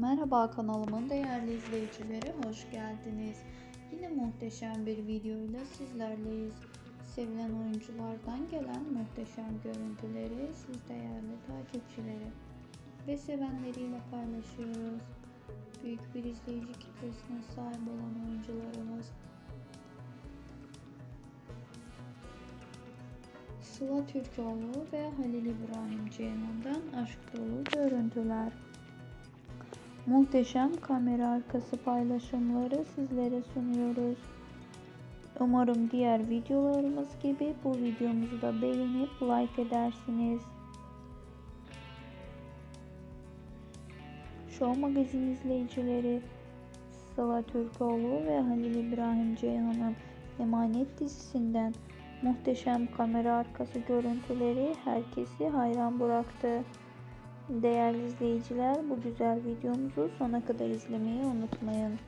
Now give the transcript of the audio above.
Merhaba kanalımın değerli izleyicileri hoş geldiniz. Yine muhteşem bir videoyla sizlerleyiz. Sevilen oyunculardan gelen muhteşem görüntüleri siz değerli takipçileri ve sevenleriyle paylaşıyoruz. Büyük bir izleyici kitlesine sahip olan oyuncularımız Sıla Türkoğlu ve Halil İbrahim Ceyhan'dan aşk dolu görüntüler. Muhteşem kamera arkası paylaşımları sizlere sunuyoruz. Umarım diğer videolarımız gibi bu videomuzu da beğenip like edersiniz. Show Magazin izleyicileri Sıla Türkoğlu ve Halil İbrahim Ceyhan'ın Emanet dizisinden muhteşem kamera arkası görüntüleri herkesi hayran bıraktı. Değerli izleyiciler bu güzel videomuzu sona kadar izlemeyi unutmayın.